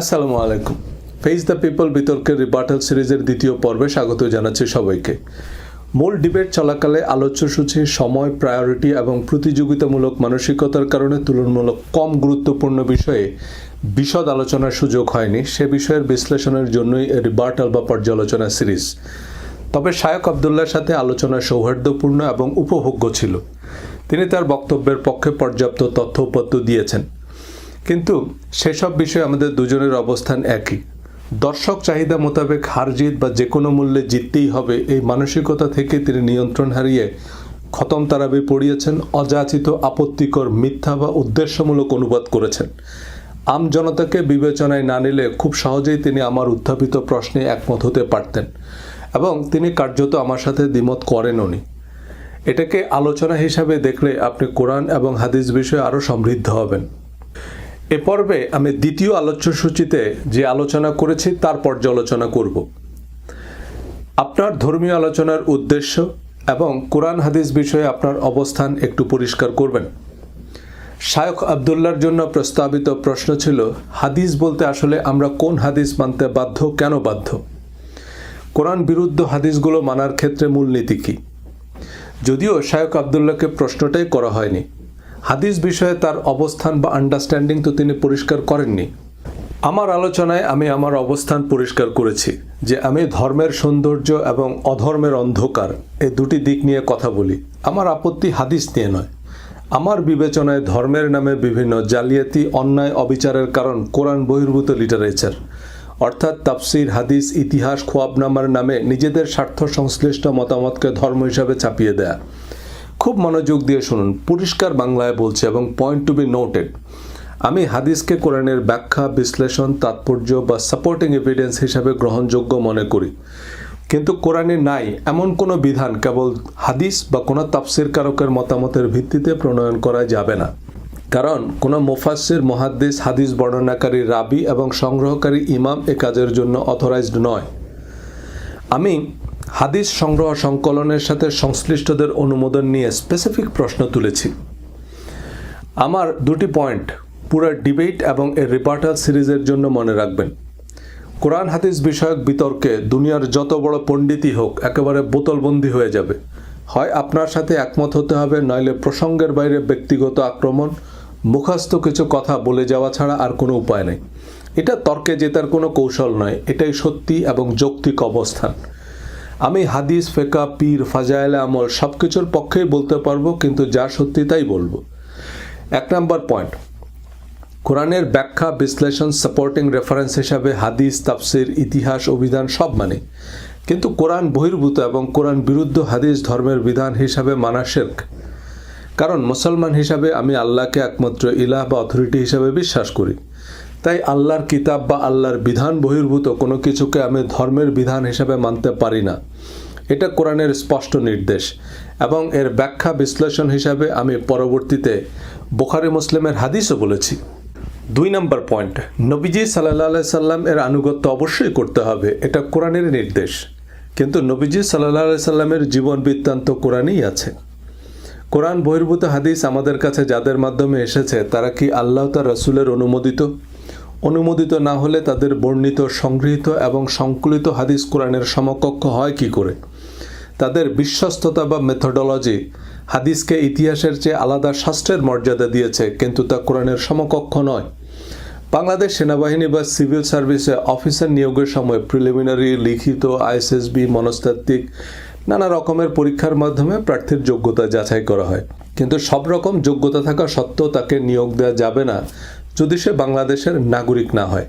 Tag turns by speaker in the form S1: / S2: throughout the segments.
S1: আসসালামু আলাইকুম। Face the people বিতর্কের রিবার্টাল সিরিজের দ্বিতীয় পর্বে স্বাগত জানাচ্ছি সবাইকে। মূল ডিবেট চলাকালে আলোচ্যসূচি, সময় প্রায়োরিটি এবং প্রতিযোগিতামূলক মানসিকতার কারণে তুলনামূলক কম গুরুত্বপূর্ণ বিষয়ে বিশদ আলোচনার সুযোগ হয়নি। সে বিষয়ের বিশ্লেষণের জন্যই রিবার্টাল বা পর্যালোচনা সিরিজ তবে শায়ক আবদুল্লার সাথে আলোচনা সৌহার্দ্যপূর্ণ এবং উপভোগ্য ছিল। তিনি তার বক্তব্যের পক্ষে পর্যাপ্ত তথ্য উপাত্ত দিয়েছেন। কিন্তু সেসব বিষয়ে আমাদের দুজনের অবস্থান একই। দর্শক চাহিদা মোতাবেক হার জিত বা যে কোনো মূল্যে জিততেই হবে এই মানসিকতা থেকে তিনি নিয়ন্ত্রণ হারিয়ে খতম তারাবি পড়িয়েছেন, অযাচিত আপত্তিকর মিথ্যা বা উদ্দেশ্যমূলক অনুবাদ করেছেন। আম জনতাকে বিবেচনায় না নিলে খুব সহজেই তিনি আমার উত্থাপিত প্রশ্নে একমত হতে পারতেন এবং তিনি কার্যত আমার সাথে দ্বিমত করেনওনি এটাকে আলোচনা হিসাবে দেখলে আপনি কোরআন এবং হাদিস বিষয়ে আরও সমৃদ্ধ হবেন। এ পর্বে আমি দ্বিতীয় আলোচ্য সূচিতে যে আলোচনা করেছি, তার পর্যালোচনা করব। আপনার ধর্মীয় আলোচনার উদ্দেশ্য এবং কোরআন হাদিস বিষয়ে আপনার অবস্থান একটু পরিষ্কার করবেন। শায়ক আবদুল্লার জন্য প্রস্তাবিত প্রশ্ন ছিল, হাদিস বলতে আসলে আমরা কোন হাদিস মানতে বাধ্য, কেন বাধ্য? কোরআন বিরুদ্ধ হাদিসগুলো মানার ক্ষেত্রে মূলনীতি কী? যদিও শায়ক আবদুল্লাহকে প্রশ্নটাই করা হয়নি। হাদিস বিষয়ে তার অবস্থান বা আন্ডারস্ট্যান্ডিং তো তিনি পরিষ্কার করেননি। আমার আলোচনায় আমি আমার অবস্থান পরিষ্কার করেছি যে আমি ধর্মের সৌন্দর্য এবং অধর্মের অন্ধকার এই দুটি দিক নিয়ে কথা বলি। আমার আপত্তি হাদিস নিয়ে নয়। আমার বিবেচনায় ধর্মের নামে বিভিন্ন জালিয়াতি, অন্যায়, অবিচারের কারণ কোরআন বহির্ভূত লিটারেচার। অর্থাৎ তাফসির, হাদিস, ইতিহাস, খোয়াবনামার নামে নিজেদের স্বার্থ সংশ্লিষ্ট মতামতকে ধর্ম হিসাবে চাপিয়ে দেয়া। খুব মনোযোগ দিয়ে শুনুন। পরিষ্কার বাংলায় বলছে এবং পয়েন্ট টু বি নোটেড আমি হাদিসকে কোরআনের ব্যাখ্যা, বিশ্লেষণ, তাৎপর্য বা সাপোর্টিং এভিডেন্স হিসাবে গ্রহণযোগ্য মনে করি। কিন্তু কোরআনে নাই এমন কোনো বিধান কেবল হাদিস বা কোনো তাফসির কারকের মতামতের ভিত্তিতে প্রণয়ন করা যাবে না। কারণ কোনো মুফাসির মহাদ্দিস, হাদিস বর্ণনাকারী রাবি এবং সংগ্রহকারী ইমাম এ কাজের জন্য অথরাইজড নয়। আমি হাদিস সংগ্রহ সংকলনের সাথে সংশ্লিষ্টদের অনুমোদন নিয়ে স্পেসিফিক প্রশ্ন তুলেছি। আমার দুটি পয়েন্ট পুরো ডিবেট এবং এর রিপার্টাল সিরিজের জন্য মনে রাখবেন। কোরআন হাদিস বিষয়ক বিতর্কে দুনিয়ার যত বড় পণ্ডিতই হোক, একেবারে বোতলবন্দি হয়ে যাবে। হয় আপনার সাথে একমত হতে হবে, নইলে প্রসঙ্গের বাইরে ব্যক্তিগত আক্রমণ, মুখস্থ কিছু কথা বলে যাওয়া ছাড়া আর কোনো উপায় নেই। এটা তর্কে জেতার কোনো কৌশল নয়, এটাই সত্যি এবং যৌক্তিক অবস্থান। আমি হাদিস ফেকা পীর, ফাজাইল, আমল সব কিছুর পক্ষেই বলতে পারব, কিন্তু যা সত্যি তাই বলব। এক নম্বর পয়েন্ট। কোরআনের ব্যাখ্যা, বিশ্লেষণ সাপোর্টিং রেফারেন্স হিসাবে হাদিস, তাফসির, ইতিহাস, অভিধান সব মানে। কিন্তু কোরআন বহির্ভূত এবং কোরআন বিরুদ্ধ হাদিস ধর্মের বিধান হিসাবে মানা শির্ক। কারণ মুসলমান হিসাবে আমি আল্লাহকে একমাত্র ইলাহ বা অথরিটি হিসাবে বিশ্বাস করি। তাই আল্লাহর কিতাব বা আল্লাহর বিধান বহির্ভূত কোনো কিছুকে আমি ধর্মের বিধান হিসাবে মানতে পারি না। এটা কোরআনের স্পষ্ট নির্দেশ এবং এর ব্যাখ্যা বিশ্লেষণ হিসাবে আমি পরবর্তীতে বোখারি মুসলিমের হাদিসও বলেছি। দুই নম্বর পয়েন্ট, নবীজি সাল্লাহ সাল্লাম এর আনুগত্য অবশ্যই করতে হবে, এটা কোরআনের নির্দেশ। কিন্তু নবীজি সাল্লাহ সাল্লামের জীবন বৃত্তান্ত কোরআনেই আছে। কোরআন বহির্ভূত হাদিস আমাদের কাছে যাদের মাধ্যমে এসেছে, তারা কি আল্লাহ তার রসুলের অনুমোদিত? অনুমোদিত না হলে তাদের বর্ণিত, সংগৃহীত এবং সংকলিত হাদিস কোরআনের সমকক্ষ হয় কি করে? তাদের বিশ্বস্ততা বা মেথোডোলজি হাদিসকে ইতিহাসের চেয়ে আলাদা শাস্ত্রের মর্যাদা দিয়েছে, কিন্তু তা কোরআনের সমকক্ষ নয়। বাংলাদেশ সেনাবাহিনী বা সিভিল সার্ভিসে অফিসার নিয়োগের সময় প্রিলিমিনারি, লিখিত, আইএসএসবি, মনস্তাত্ত্বিক, নানা রকমের পরীক্ষার মাধ্যমে প্রার্থীর যোগ্যতা যাচাই করা হয়। কিন্তু সব রকম যোগ্যতা থাকা সত্ত্বেও তাকে নিয়োগ দেওয়া যাবে না, যদি সে বাংলাদেশের নাগরিক না হয়।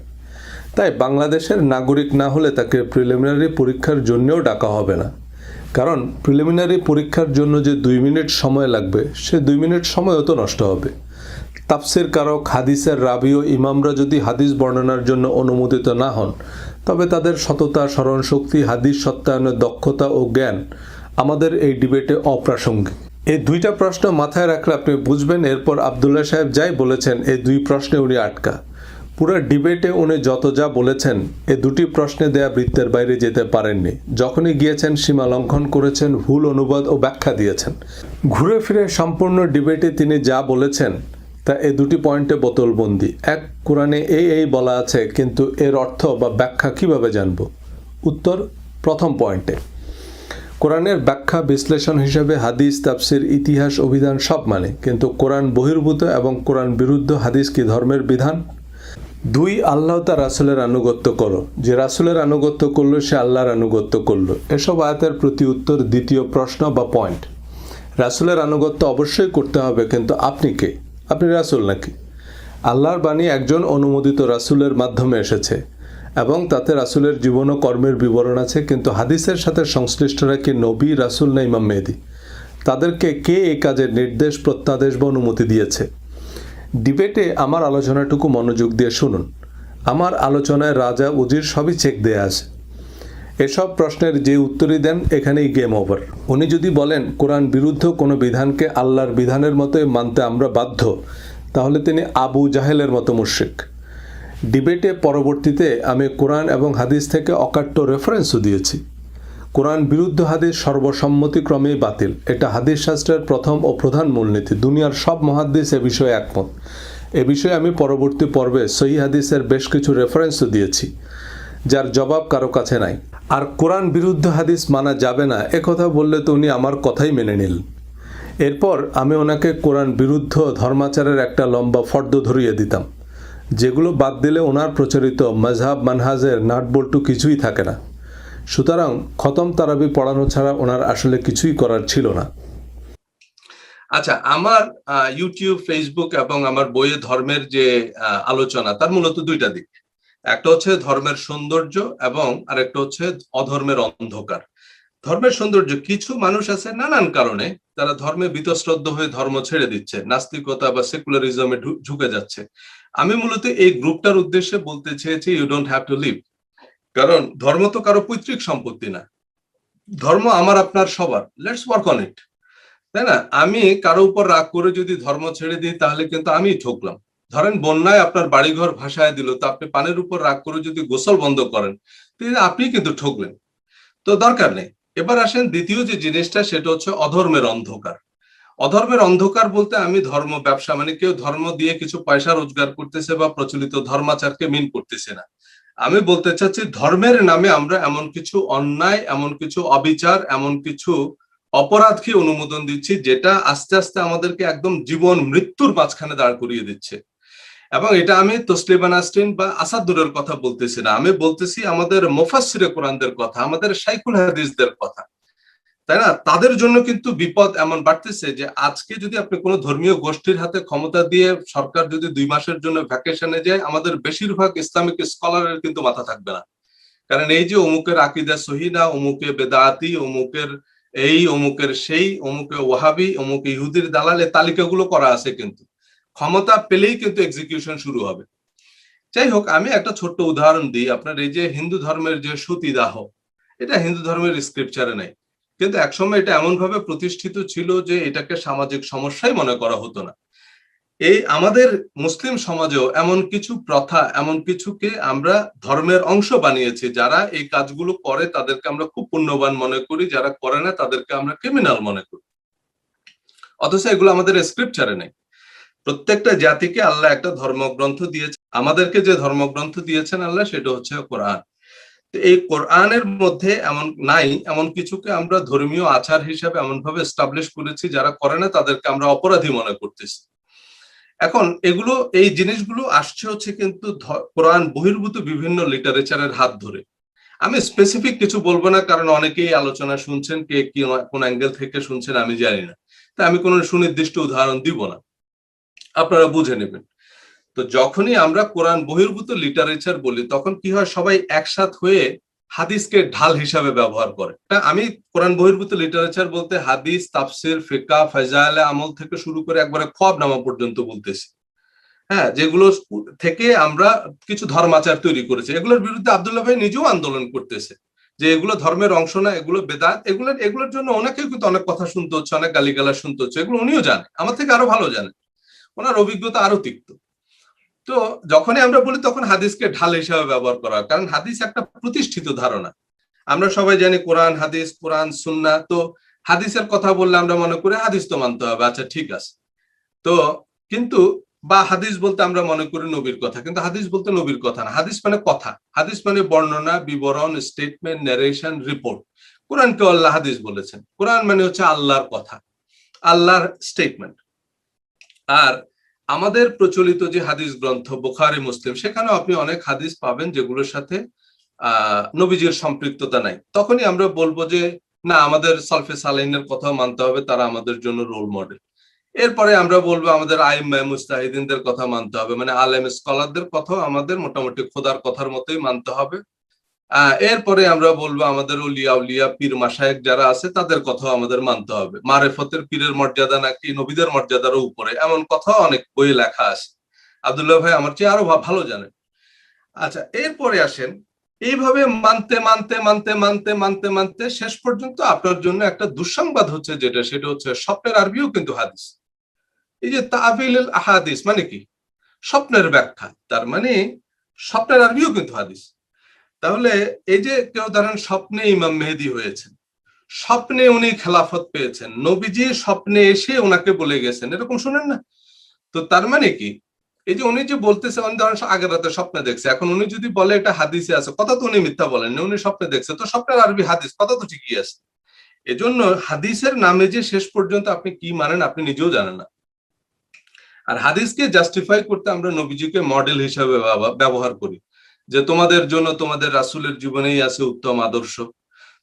S1: তাই বাংলাদেশের নাগরিক না হলে তাকে প্রিলিমিনারি পরীক্ষার জন্যও ডাকা হবে না। কারণ প্রিলিমিনারি পরীক্ষার জন্য যে দুই মিনিট সময় লাগবে, সে দুই মিনিট সময়ও তো নষ্ট হবে। তাফসির কারক, হাদিসের রাবি ও ইমামরা যদি হাদিস বর্ণনার জন্য অনুমোদিত না হন, তবে তাদের সততা স্মরণশক্তি হাদিস সত্যায়নের দক্ষতা ও জ্ঞান আমাদের এই ডিবেটে অপ্রাসঙ্গিক। এই দুইটা প্রশ্ন মাথায় রাখলে আপনি বুঝবেন, এরপর আবদুল্লাহ সাহেব যাই বলেছেন, এই দুই প্রশ্নে উনি আটকা। পুরো ডিবেটে উনি যত যা বলেছেন, এ দুটি প্রশ্নে দেয়া বৃত্তের বাইরে যেতে পারেননি। যখনই গিয়েছেন, সীমা লঙ্ঘন করেছেন, ভুল অনুবাদ ও ব্যাখ্যা দিয়েছেন। ঘুরে ফিরে সম্পূর্ণ ডিবেটে তিনি যা বলেছেন, তা এ দুটি পয়েন্টে বোতলবন্দি। এক কোরআনে এই এই বলা আছে, কিন্তু এর অর্থ বা ব্যাখ্যা কীভাবে জানব? উত্তর, প্রথম পয়েন্টে। কোরআনের ব্যাখ্যা বিশ্লেষণ হিসেবে হাদিস, তাফসির, ইতিহাস, অভিধান সব মানে কিন্তু কোরআন বহির্ভূত এবং কোরআন বিরুদ্ধ হাদিস কি ধর্মের বিধান? দুই, আল্লাহ তার রাসুলের আনুগত্য করো। যে রাসুলের আনুগত্য করল, সে আল্লাহর আনুগত্য করল। এসব আয়াতের প্রতি উত্তর দ্বিতীয় প্রশ্ন বা পয়েন্ট রাসুলের আনুগত্য অবশ্যই করতে হবে, কিন্তু আপনি কে? আপনি রাসুল নাকি? আল্লাহর বাণী একজন অনুমোদিত রাসুলের মাধ্যমে এসেছে, এবং তাতে রাসুলের জীবন ও কর্মের বিবরণ আছে, কিন্তু হাদিসের সাথে সংশ্লিষ্টরা কি নবী, রাসুল না ইমাম মেহেদি? তাদেরকে কে এ কাজের নির্দেশ, প্রত্যাদেশ বা অনুমতি দিয়েছে? ডিবেটে আমার আলোচনাটুকু মনোযোগ দিয়ে শুনুন। আমার আলোচনায় রাজা উজির সবই চেক দেয়া আছে। এসব প্রশ্নের যে উত্তরই দেন, এখানেই গেম ওভার উনি যদি বলেন, কোরআন বিরুদ্ধ কোনো বিধানকে আল্লাহর বিধানের মতোই মানতে আমরা বাধ্য, তাহলে তিনি আবু জাহেলের মতো মুশ্রিক। ডিবেটে পরবর্তীতে আমি কোরআন এবং হাদিস থেকে অকাট্য রেফারেন্সও দিয়েছি। কোরআন বিরুদ্ধ হাদিস সর্বসম্মতিক্রমেই বাতিল। এটা হাদিস শাস্ত্রের প্রথম ও প্রধান মূলনীতি। দুনিয়ার সব মহাদ্দিস এ বিষয়ে একমত। এ বিষয়ে আমি পরবর্তী পর্বে সহি হাদিসের বেশ কিছু রেফারেন্সও দিয়েছি, যার জবাব কারও কাছে নাই। আর কোরআন বিরুদ্ধ হাদিস মানা যাবে না একথা বললে তো উনি আমার কথাই মেনে নিল এরপর আমি ওনাকে কোরআন বিরুদ্ধ ধর্মাচারের একটা লম্বা ফর্দ ধরিয়ে দিতাম, যেগুলো বাদ দিলে ওনার প্রচলিত মজহাব মানহাজের নাটবল্টু কিছুই থাকে না। সুতরাং খতম তারাবি পড়ানো ছাড়া ওনার আসলে কিছুই করার ছিল না।
S2: আচ্ছা আমার ইউটিউব ফেসবুক এবং আমার বইয়ে ধর্মের যে আলোচনা, তার মূলত দুইটা দিক। একটা হচ্ছে ধর্মের সৌন্দর্য এবং আরেকটা হচ্ছে অধর্মের অন্ধকার। ধর্মের সৌন্দর্য, কিছু মানুষ আছে নানান কারণে তারা ধর্মে বিতশ্রদ্ধ হয়ে ধর্ম ছেড়ে দিচ্ছে, নাস্তিকতা বা সেকুলারিজমে ঢুকে যাচ্ছে। আমি মূলত এই গ্রুপটার উদ্দেশ্যে বলতে চেয়েছি you don't have to leave কারণ ধর্ম তো কারও পৈতৃক সম্পত্তি না। ধর্ম আমার, আপনার, সবার। লেটস ওয়ার্ক অন ইট তাই না? আমি কারও উপর রাগ করে যদি ধর্ম ছেড়ে দিই, তাহলে কিন্তু আমি ঠকলাম। ধরেন বন্যায় আপনার বাড়িঘর ভাসায় দিল, তো আপনি পানের উপর রাগ করে যদি গোসল বন্ধ করেন আপনি কিন্তু ঠকলেন। তো দরকার নেই। এবার আসেন দ্বিতীয় যে জিনিসটা, সেটা হচ্ছে অধর্মের অন্ধকার। অধর্মের অন্ধকার বলতে আমি ধর্ম ব্যবসা মানে কেউ ধর্ম দিয়ে কিছু পয়সা রোজগার করতেছে বা প্রচলিত ধর্মাচারকে মিন করতেছে না। আমি বলতে চাচ্ছি, ধর্মের নামে আমরা এমন কিছু অন্যায়, এমন কিছু অবিচার, এমন কিছু অপরাধকে অনুমোদন দিচ্ছি, যেটা আস্তে আস্তে আমাদেরকে একদম জীবন মৃত্যুর মাঝখানে দাঁড় করিয়ে দিচ্ছে। এবং এটা আমি তসলিবান আসটিন বা আসাদুরের কথা বলতেছি না। আমি বলতেছি আমাদের মোফাসিরে কোরআনদের কথা, আমাদের সাইকুল হাদিসদের কথা। তাই না? তাদের জন্য কিন্তু বিপদ এমন বাড়তেছে যে আজকে যদি আপনি কোনো ধর্মীয় গোষ্ঠীর হাতে ক্ষমতা দিয়ে সরকার যদি দুই মাসের জন্য ভ্যাকেশনে যায়, আমাদের বেশিরভাগ ইসলামিক স্কলারের কিন্তু মাথা থাকবে না। কারণ এই যে অমুকের আকিদা সহিনা অমুকে বেদাতি অমুকের এই, অমুকের সেই, অমুকে ওহাবি অমুকে ইহুদির দালালে তালিকাগুলো করা আছে কিন্তু। ক্ষমতা পেলেই কিন্তু এক্সিকিউশন শুরু হবে। যাই হোক, আমি একটা ছোট্ট উদাহরণ দিই। আপনার এই যে হিন্দু ধর্মের যে সতীদাহ, এটা হিন্দু ধর্মের স্ক্রিপচারে নাই। কিন্তু একসময় এটা এমন ভাবে প্রতিষ্ঠিত ছিল যে এটাকে সামাজিক সমস্যাই মনে করা হতো না। এই আমাদের মুসলিম সমাজেও এমন কিছু প্রথা, এমন কিছুকে আমরা ধর্মের অংশ বানিয়েছি, যারা এই কাজগুলো করে তাদেরকে আমরা খুব পুণ্যবান মনে করি, যারা করে না তাদেরকে আমরা ক্রিমিনাল মনে করি। অথচ এগুলো আমাদের স্ক্রিপচারে নেই। প্রত্যেকটা জাতিকে আল্লাহ একটা ধর্মগ্রন্থ দিয়েছে। আমাদেরকে যে ধর্মগ্রন্থ দিয়েছেন আল্লাহ, সেটা হচ্ছে কোরআন এই কোরআনের মধ্যে এমন নাই, এমন কিছুকে আমরা ধর্মীয় আচার হিসাবে এমন ভাবে এস্টাবলিশ করেছি যারা করে না, তাদেরকে আমরা অপরাধী মনে করতেছি। এখন এগুলো, এই জিনিসগুলো আসছে হচ্ছে কিন্তু কোরআন বহির্ভূত বিভিন্ন লিটারেচারের হাত ধরে। আমি স্পেসিফিক কিছু বলব না, কারণ অনেকেই আলোচনা শুনছেন, কে কি কোন অ্যাঙ্গেল থেকে শুনছেন আমি জানি না। তাই আমি কোনো সুনির্দিষ্ট উদাহরণ দিব না। আপনারা বুঝে নেবেন। তো যখনই আমরা কোরআন বহির্ভূত লিটারেচার বলি, তখন কি হয়? সবাই একসাথ হয়ে হাদিসকে ঢাল হিসাবে ব্যবহার করে। আমি কোরআন বহির্ভূত লিটারেচার বলতে হাদিস, তাফসির ফিকা ফেজালে আমল থেকে শুরু করে একবারে খব নামা পর্যন্ত বলতেছি। হ্যাঁ যেগুলো থেকে আমরা কিছু ধর্মাচার তৈরি করেছি। এগুলোর বিরুদ্ধে আবদুল্লাহ ভাই নিজেও আন্দোলন করতেছে যে এগুলো ধর্মের অংশ না, এগুলো বেদাত। এগুলো, এগুলোর জন্য ওনাকেও কিন্তু অনেক কথা শুনতে হচ্ছে, অনেক গালিগালা শুনতে হচ্ছে। এগুলো উনিও জানে, আমার থেকে আরও ভালো জানে। ওনার অভিজ্ঞতা আরও তিক্ত। তো যখনই আমরা বলি তখন হাদিসকে ঢাল হিসাবে ব্যবহার করা হয়। কারণ হাদিস একটা প্রতিষ্ঠিত ধারণা। আমরা সবাই জানি কোরআন, হাদিস, কোরআন সুন্না তো হাদিসের কথা বললে আমরা মনে করি হাদিস তো মানতে হবে আচ্ছা ঠিক আছে। তো কিন্তু বা হাদিস বলতে আমরা মনে করি নবীর কথা। কিন্তু হাদিস বলতে নবীর কথা না। হাদিস মানে কথা। হাদিস মানে বর্ণনা, বিবরণ স্টেটমেন্ট ন্যারেশন রিপোর্ট কোরআনকে আল্লাহ হাদিস বলেছেন। কোরআন মানে হচ্ছে আল্লাহর কথা। আল্লাহর স্টেটমেন্ট আর আমাদের প্রচলিত যে হাদিস গ্রন্থ বুখারি, মুসলিম, সেখানেও আপনি অনেক হাদিস পাবেন যেগুলোর সাথে নবীজির সম্পৃক্ততা নাই। তখনই আমরা বলব যে, না, আমাদের সলফে সালাইনের কথা মানতে হবে, তারা আমাদের জন্য রোল মডেল। এরপরে আমরা বলব আমাদের আইম মুস্তাহিদিনদের কথা মানতে হবে মানে আলেম স্কলারদের কথাও আমাদের মোটামুটি খোদার কথার মতোই মানতে হবে। এরপরে আমরা বলব আমাদের উলিয়া উলিয়া পীর মাসায়েক যারা আছে, তাদের কথাও আমাদের মানতে হবে। মারেফতের পীরের মর্যাদা নাকি নবীদের মর্যাদারও উপরে? এমন কথাও অনেক বইয়ে লেখা আছে। আবদুল্লাহ ভাই, আমার চেয়ে আরও ভালো জানেন। আচ্ছা এরপরে আসেন। এইভাবে মানতে মানতে মানতে মানতে মানতে মানতে শেষ পর্যন্ত আপনার জন্য একটা দুঃসংবাদ হচ্ছে যেটা, সেটা হচ্ছে স্বপ্নের আরবিও কিন্তু হাদিস। এই যে তাবিল আহাদিস মানে কি? স্বপ্নের ব্যাখ্যা। তার মানে স্বপ্নের আরবিও কিন্তু হাদিস। তাহলে এই যে কেউ ধরেন স্বপ্নে ইমাম মেহেদি হয়েছেন স্বপ্নে উনি খেলাফত পেয়েছেন নবীজি স্বপ্নে এসে ওনাকে বলে গেছেন এরকম শুনেন না? তো তার মানে কি? এই যে উনি যে বলতেছে উনি ধরেন আগের রাতে স্বপ্নে দেখছে এখন উনি যদি বলে এটা হাদিসে আছে কথা তো উনি মিথ্যা বলেন না, উনি স্বপ্নে দেখছে তো স্বপ্নের আরবি হাদিস কথা তো ঠিকই আছে। এজন্য হাদিসের নামে যে শেষ পর্যন্ত আপনি কি মানেন আপনি নিজেও জানেন না। আর হাদিসকে জাস্টিফাই করতে আমরা নবীজিকে মডেল হিসাবে ব্যবহার করি। যে তোমাদের জন্য তোমাদের রাসূলের জীবনেই আছে উত্তম আদর্শ।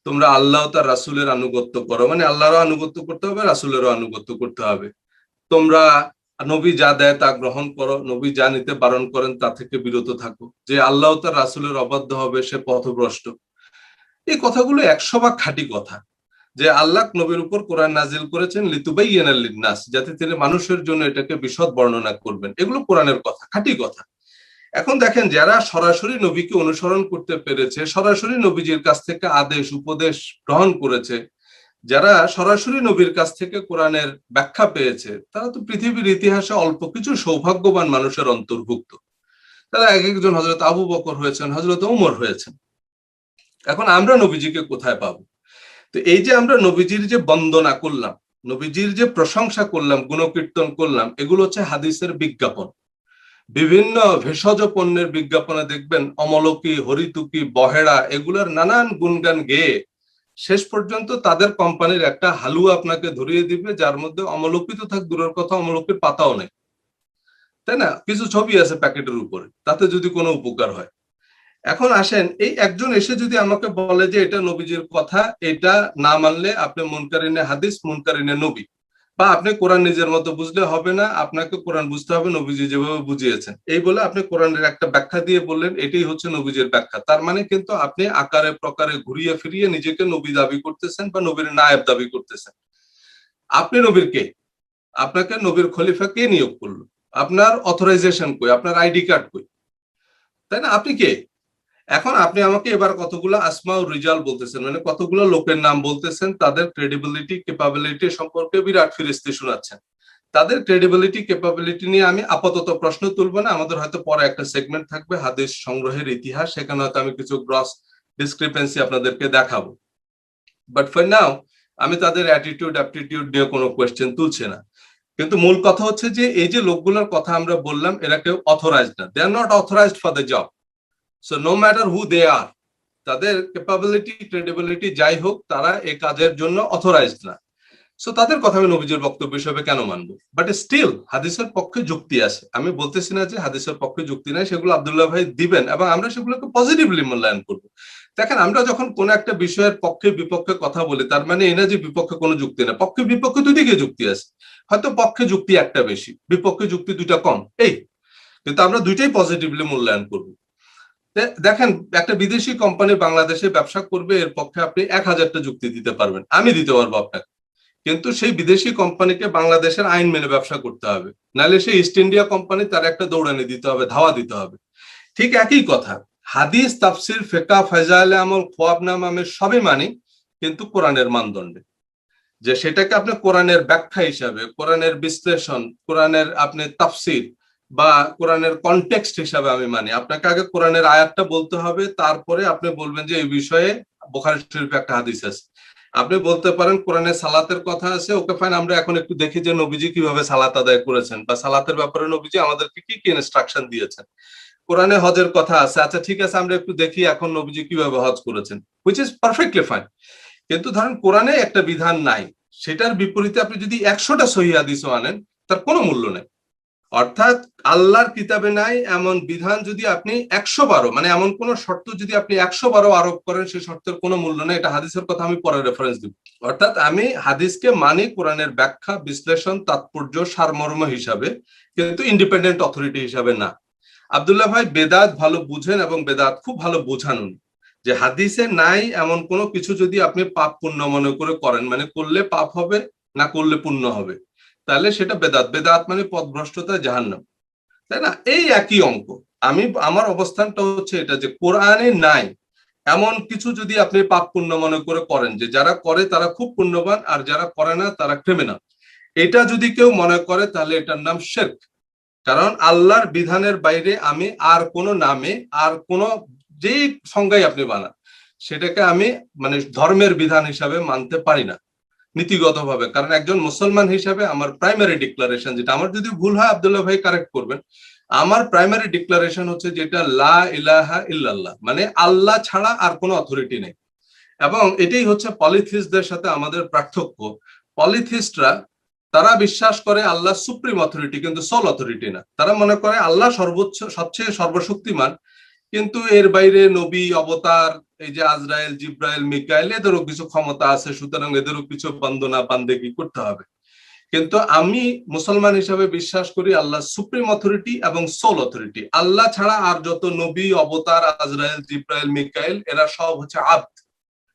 S2: তোমরা আল্লাহ তার রাসুলের আনুগত্য করো। মানে আল্লাহরও আনুগত্য করতে হবে, রাসূলেরও আনুগত্য করতে হবে। তোমরা নবী যা দেয় তা গ্রহণ করো, নবী যা নিতে বারণ করেন তা থেকে বিরত থাকো। যে আল্লাহ তার রাসূলের অবাধ্য হবে, সে পথভ্রষ্ট। এই কথাগুলো একশো ভাগ খাঁটি কথা। যে আল্লাহ নবীর উপর কোরআন নাজিল করেছেন, লিতুবাইয়ানাল লিন্নাস, যাতে তিনি মানুষের জন্য এটাকে বিশদ বর্ণনা করবেন। এগুলো কোরআনের কথা, খাঁটি কথা। এখন দেখেন, যারা সরাসরি নবীকে অনুসরণ করতে পেরেছে, সরাসরি নবীজির কাছ থেকে আদেশ, উপদেশ গ্রহণ করেছে, যারা সরাসরি নবীর কাছ থেকে কোরআনের ব্যাখ্যা পেয়েছে, তারা তো পৃথিবীর ইতিহাসে অল্প কিছু সৌভাগ্যবান মানুষের অন্তর্ভুক্ত। তারা এক একজন হজরত আবু বকর হয়েছেন হজরত উমর হয়েছেন। এখন আমরা নবীজিকে কোথায় পাবো? তো এই যে আমরা নবীজির যে বন্দনা করলাম, নবীজির যে প্রশংসা করলাম, গুণকীর্তন করলাম, এগুলো হচ্ছে হাদিসের বিজ্ঞাপন। বিভিন্ন ভেষজ পণ্যের বিজ্ঞাপনে দেখবেন অমলকি, হরিতুকি, বহেড়া এগুলোর নানান গুণগান গেয়ে শেষ পর্যন্ত তাদের কোম্পানির একটা হালুয়া আপনাকে ধরিয়ে দিবে, যার মধ্যে অমলকি তো থাক, দূরের কথা, অমলকির পাতাও নেই। তাই না? কিছু ছবি আছে প্যাকেটের উপরে, তাতে যদি কোনো উপকার হয়। এখন আসেন, এই একজন এসে যদি আমাকে বলে যে, এটা নবীজির কথা, এটা না মানলে আপনি মুনকারিনে হাদিস, মুনকারিনে নবী। বা আপনি কোরআন নিজের মতো বুঝলে হবে না, আপনাকে কোরআন বুঝতে হবে, নবীজি যেভাবে বুঝিয়েছেন। এই বলে আপনি কোরআনের একটা ব্যাখ্যা দিয়ে বললেন, এটাই হচ্ছে নবীজির ব্যাখ্যা। তার মানে কিন্তু আপনি আকারে প্রকারে ঘুরিয়ে ফিরিয়ে নিজেকে নবী দাবি করতেছেন বা নবীর নায়েব দাবি করতেছেন। আপনি নবীর কে? আপনাকে নবীর খলিফা কে নিয়োগ করল? আপনার অথরাইজেশন কই? আপনার আইডি কার্ড কই? তাই না? আপনি কে? এখন আপনি আমাকে এবার কতগুলো আসমা ও রিজাল বলতেছেন? মানে কতগুলো লোকের নাম বলতেছেন? তাদের ক্রেডিবিলিটি ক্যাপাবিলিটি সম্পর্কে বিরাট ফিরিস্তি শোনাচ্ছেন। তাদের ক্রেডিবিলিটি ক্যাপাবিলিটি নিয়ে আমি আপাতত প্রশ্ন তুলব না। আমাদের হয়তো পরে একটা সেগমেন্ট থাকবে, হাদিস সংগ্রহের ইতিহাস। সেখানে হয়তো আমি কিছু গ্রস ডিসক্রিপেন্সি আপনাদেরকে দেখাবো। বাট ফর নাও আমি তাদের অ্যাটিটিউড অ্যাপটিটিউড নিয়ে কোনো কোয়েশ্চেন তুলছে না। কিন্তু মূল কথা হচ্ছে যে, এই যে লোকগুলোর কথা আমরা বললাম, এরা কেউ অথরাইজড না। They are not authorized for the job so no matter who they are তাদের ক্যাপাবিলিটি ক্রেডিবিলিটি যাই হোক, তারা এই কাজের জন্য অথরাইজড না। সো তাদের কথা আমি নবীজের বক্তব্য হিসেবে কেন মানবো? বাট স্টিল হাদিসের পক্ষে যুক্তি আছে। আমি বলতেছি না যে হাদিসের পক্ষে যুক্তি নাই, সেগুলো আবদুল্লাহ ভাই দিবেন এবং আমরা সেগুলোকে পজিটিভলি মূল্যায়ন করব। দেখেন, আমরা যখন কোন একটা বিষয়ের পক্ষে বিপক্ষে কথা বলি, তার মানে এই না যে বিপক্ষে কোনো যুক্তি না পক্ষে বিপক্ষে দুদিকে যুক্তি আছে। হয়তো পক্ষে যুক্তি একটা বেশি, বিপক্ষে যুক্তি দুইটা কম, এই। কিন্তু আমরা দুইটাই পজিটিভলি মূল্যায়ন করব। দেখেন, একটা বিদেশি কোম্পানি বাংলাদেশে ব্যবসা করবে, এর পক্ষে আপনি এক হাজারটা যুক্তি দিতে পারবেন। আমি দিতে পারব আপনাকে। কিন্তু সেই বিদেশি কোম্পানিকে বাংলাদেশের আইন মেনে ব্যবসা করতে হবে। নাহলে সেই ইস্ট ইন্ডিয়া কোম্পানি তার একটা দৌড়ানি দিতে হবে, ধাওয়া দিতে হবে। ঠিক একই কথা। হাদিস, তাফসির ফেকা ফেজাইলে আমল খোয়াবনাম আমি সবই মানি, কিন্তু কোরআনের মানদণ্ডে। যে সেটাকে আপনি কোরআনের ব্যাখ্যা হিসাবে, কোরআনের বিশ্লেষণ, কোরআনের আপনি তাফসির বা কোরআনের কনটেক্সট হিসাবে আমি মানি। আপনাকে আগে কোরআনের আয়াতটা বলতে হবে, তারপরে আপনি বলবেন যে এই বিষয়ে বোখারি শরীফে একটা হাদিস আছে। আপনি বলতে পারেন কোরআনে সালাতের কথা আছে, ওকে ফাইন আমরা এখন একটু দেখি যে নবীজি কীভাবে সালাত আদায় করেছেন, বা সালাতের ব্যাপারে নবীজি আমাদেরকে কি কি ইনস্ট্রাকশন দিয়েছেন। কোরআনে হজের কথা আছে আচ্ছা ঠিক আছে, আমরা একটু দেখি এখন নবীজি কীভাবে হজ করেছেন হুইচ ইজ পারফেক্টলি ফাইন কিন্তু ধরেন কোরআনে একটা বিধান নাই, সেটার বিপরীতে আপনি যদি একশোটা সহি আনেন, তার কোনো মূল্য নেই। অর্থাৎ আল্লাহর কিতাবে নাই এমন বিধান যদি আপনি একশো বারো মানে এমন কোন শর্ত যদি আপনি একশো বারো আরোপ করেন, সেই শর্তের কোনো মূল্য নেই। এটা হাদিসের কথা আমি পরে রেফারেন্স দিব। অর্থাৎ আমি হাদিসকে মানি কোরআনের ব্যাখ্যা, বিশ্লেষণ, তাৎপর্য, সারমর্ম হিসাবে, কিন্তু ইন্ডিপেন্ডেন্ট অথরিটি হিসাবে না। আবদুল্লাহ ভাই বেদাত ভালো বুঝেন এবং বেদাত খুব ভালো বোঝান যে হাদিসে নাই এমন কোনো কিছু যদি আপনি পাপ পুণ্য মনে করে করেন মানে করলে পাপ হবে না করলে পুণ্য হবে। তাহলে সেটা বেদাত। বেদাত মানে পথভ্রষ্টতা জাহান্নাম। তাই না? এই একই অঙ্ক। আমি, আমার অবস্থানটা হচ্ছে এটা যে কোরআনে নাই। এমন কিছু যদি আপনি পাপ পুণ্য মনে করে করেন যে যারা করে তারা খুব পুণ্যবান, আর যারা করে না তারা ক্রিমিনাল এটা যদি কেউ মনে করে তাহলে এটার নাম শেখ কারণ আল্লাহর বিধানের বাইরে আমি আর কোনো নামে, আর কোনো যেই সংজ্ঞাই আপনি বানান, সেটাকে আমি মানে ধর্মের বিধান হিসাবে মানতে পারি না। নীতিগতভাবে। কারণ একজন মুসলমান হিসাবে আমার প্রাইমারি ডিক্লারেশন যেটা, আমার যদি ভুল হয়, আবদুল্লাহ ভাই কারেক্ট করবেন। আমার প্রাইমারি ডিক্লারেশন হচ্ছে যেটা, লা ইলাহা ইল্লাল্লাহ মানে আল্লাহ ছাড়া আর কোনো অথরিটি নেই। এবং এটাই হচ্ছে পলিথিস্টদের সাথে আমাদের পার্থক্য। পলিথিস্টরা তারা বিশ্বাস করে আল্লাহ সুপ্রিম অথরিটি কিন্তু সল অথরিটি না। তারা মনে করে আল্লাহ সর্বোচ্চ, সবচেয়ে সর্বশক্তিমান। কিন্তু এর বাইরে নবী, অবতার, এই যে আজরায়েল জিব্রাইল, মিকাইল, এদেরও কিছু ক্ষমতা আছে, সুতরাং এদেরও কিছু বন্দনা বান্দেগি করতে হবে? কিন্তু আমি মুসলমান হিসাবে বিশ্বাস করি আল্লাহ সুপ্রিম অথরিটি এবং সোল অথরিটি। আল্লাহ ছাড়া আর যত নবী, অবতার আজরায়েল জিব্রাইল, মিকাইল, এরা সব হচ্ছে আব্দ।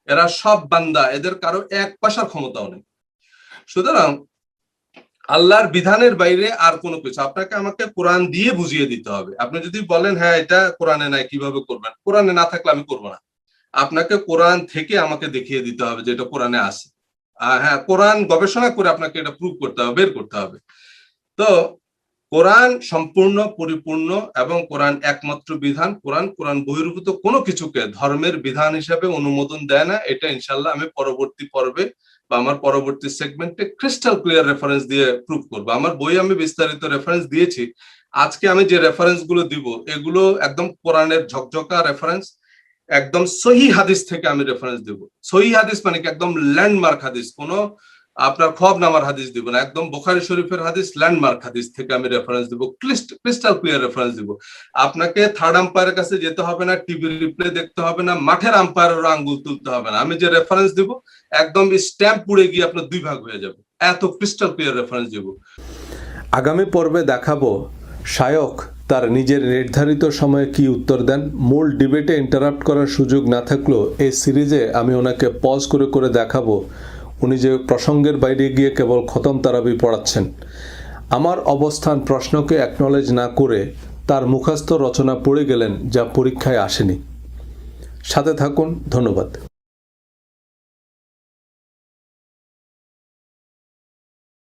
S2: এরা সব বান্দা, এদের কারও এক পাশার ক্ষমতাও নেই। সুতরাং আল্লাহর বিধানের বাইরে আর কোনো কিছু। আপনাকে আমাকে কোরআন দিয়ে বুঝিয়ে দিতে হবে। আপনি যদি বলেন হ্যাঁ এটা কোরআনে নাই, কীভাবে করবেন? কোরআনে না থাকলে আমি করব না। আপনাকে কোরআন থেকে আমাকে দেখিয়ে দিতে হবে যে এটা কোরআনে আছে। আর হ্যাঁ কোরআন গবেষণা করে আপনাকে এটা প্রুভ করতে হবে, বের করতে হবে। তো কোরআন সম্পূর্ণ, পরিপূর্ণ এবং কোরআন একমাত্র বিধান। কোরআন কোরআন বহির্ভূত কোনো কিছুকে ধর্মের বিধান হিসাবে অনুমোদন দেয় না। এটা ইনশাল্লাহ আমি পরবর্তী পর্বে বা আমার পরবর্তী সেগমেন্টে ক্রিস্টাল ক্লিয়ার রেফারেন্স দিয়ে প্রুভ করব। আমার বই আমি বিস্তারিত রেফারেন্স দিয়েছি। আজকে আমি যে রেফারেন্সগুলো দিব, এগুলো একদম কোরআনের ঝকঝকা রেফারেন্স একদম সহি হাদিস থেকে আমি রেফারেন্স দিব। সহি হাদিস মানে কি? একদম ল্যান্ডমার্ক হাদিস। কোনো আপনার খব নামার হাদিস দিব না, একদম বোখারি শরীফের হাদিস ল্যান্ডমার্ক হাদিস থেকে আমি রেফারেন্স দিব ক্রিস্টাল ক্লিয়ার রেফারেন্স দিব। আপনাকে থার্ড আম্পায়ারের কাছে যেতে হবে না টিভি রিপ্লে দেখতে হবে না, মাঠের আম্পায়ারের আঙ্গুল তুলতে হবে না। আমি যে রেফারেন্স দিব, একদম স্ট্যাম্প পুড়ে গিয়ে আপনার দুই ভাগ হয়ে যাবে। এত ক্রিস্টাল ক্লিয়ার রেফারেন্স দিব।
S1: আগামী পর্বে দেখাবো শায়ক তার নিজের নির্ধারিত সময়ে কি উত্তর দেন। মূল ডিবেটে ইন্টারাপ্ট করার সুযোগ না থাকলেও এই সিরিজে আমি ওনাকে পজ করে করে দেখাবো উনি যে প্রসঙ্গের বাইরে গিয়ে কেবল খতম তারাবি পড়াচ্ছেন। আমার অবস্থান প্রশ্নকে অ্যাকনলেজ না করে তার মুখস্থ রচনা পড়ে গেলেন যা পরীক্ষায় আসেনি। সাথে থাকুন, ধন্যবাদ।